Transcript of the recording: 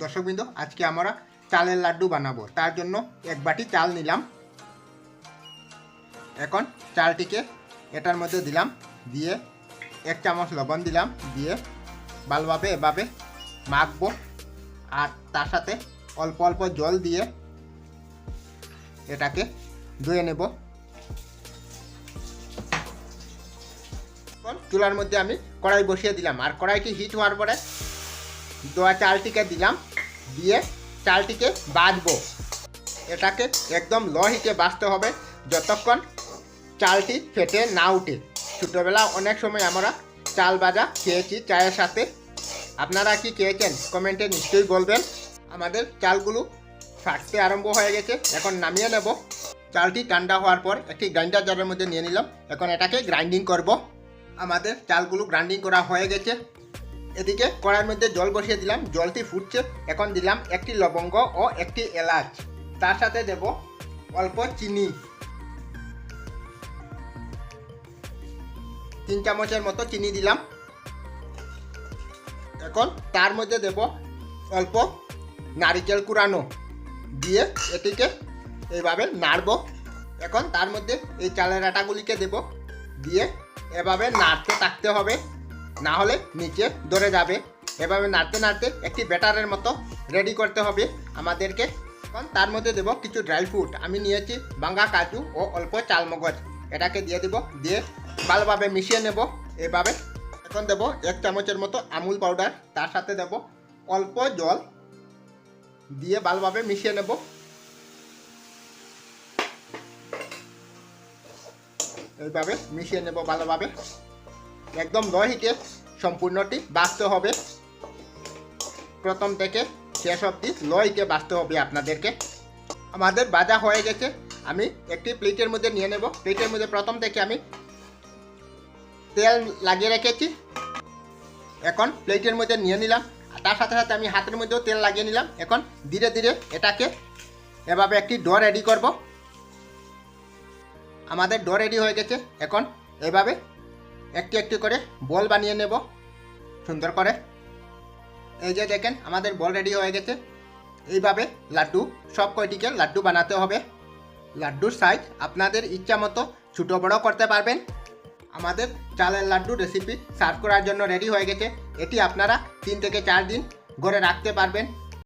দর্শকবৃন্দ, আজকে আমরা চালের লাড্ডু বানাবো। তার জন্য এক বাটি চাল নিলাম। এখন চালটিকে এটার মধ্যে দিলাম, দিয়ে এক চামচ লবণ দিলাম, দিয়ে ভালোভাবে এভাবে মাখবো। আর তার সাথে অল্প অল্প জল দিয়ে এটাকে ধুয়ে নেব। চুলার মধ্যে আমি কড়াই বসিয়ে দিলাম। আর কড়াইটি হিট হওয়ার পরে দোয়া চালটিকে দিলাম, দিয়ে চালটিকে বাজবো এটাকে একদম লো হিটে বাজতে হবে, যতক্ষণ চালটি ফেটে না উঠে। ছোটোবেলা অনেক সময় আমরা চাল ভাজা খেয়েছি চায়ের সাথে। আপনারা কি খেয়েছেন? কমেন্টে নিশ্চয়ই বলবেন। আমাদের চালগুলো ফাটতে আরম্ভ হয়ে গেছে, এখন নামিয়ে নেব। চালটি ঠান্ডা হওয়ার পর একটি গ্রাইন্ডার জারের মধ্যে নিয়ে নিলাম। এখন এটাকে গ্রাইন্ডিং করব। আমাদের চালগুলো গ্রাইন্ডিং করা হয়ে গেছে। এদিকে কড়াইয়ের মধ্যে জল বসিয়ে দিলাম, জলটি ফুটছে। এখন দিলাম একটি লবঙ্গ ও একটি এলাচ। তার সাথে দেব অল্প চিনি। তিন চামচের মতো চিনি দিলাম। এখন তার মধ্যে দেব অল্প নারিকেল কুড়ানো। দিয়ে এটিকে এইভাবে নাড়ব। এখন তার মধ্যে এই চালের আটাগুলিকে দেব। দিয়ে এভাবে নাড়তে থাকতে হবে। না হলে নিচে ধরে যাবে। এভাবে নাড়তে নাড়তে একটি ব্যাটারের মতো রেডি করতে হবে আমাদেরকে। এখন তার মধ্যে দেব কিছু ড্রাই ফ্রুট আমি নিয়েছি বাঙ্গা কাজু ও অল্প চালমগজ। এটাকে দিয়ে দেব, দিয়ে ভালোভাবে মিশিয়ে নেব এভাবে। এখন দেব এক চামচের মতো আমুল পাউডার তার সাথে দেব অল্প জল, দিয়ে ভালোভাবে মিশিয়ে নেব। এইভাবে মিশিয়ে নেব ভালোভাবে। একদম লো হিটে সম্পূর্ণটি বাঁচতে হবে। প্রথম থেকে শেষ অবধি লো হিটে বাঁচতে হবে আপনাদেরকে। আমাদের বাজা হয়ে গেছে। আমি একটি প্লেটের মধ্যে নিয়ে নেব। প্লেটের মধ্যে প্রথম থেকে আমি তেল লাগিয়ে রেখেছি। এখন প্লেটের মধ্যে নিয়ে নিলাম। তার সাথে সাথে আমি হাতের মধ্যেও তেল লাগিয়ে নিলাম। এখন ধীরে ধীরে এটাকে এভাবে একটি ডো রেডি করব। আমাদের ডো রেডি হয়ে গেছে। এখন এভাবে একটি একটি করে বল বানিয়ে নেব। সুন্দর করে। এই যে দেখেন, আমাদের বল রেডি হয়ে গেছে। এইভাবে লাড্ডু, সব কয়টিকে লাড্ডু বানাতে হবে। লাড্ডুর সাইজ আপনাদের ইচ্ছা মতো ছোটো বড়ো করতে পারবেন। আমাদের চালের লাড্ডু রেসিপি সার্ভ করার জন্য রেডি হয়ে গেছে। এটি আপনারা তিন থেকে চার দিন ঘরে রাখতে পারবেন।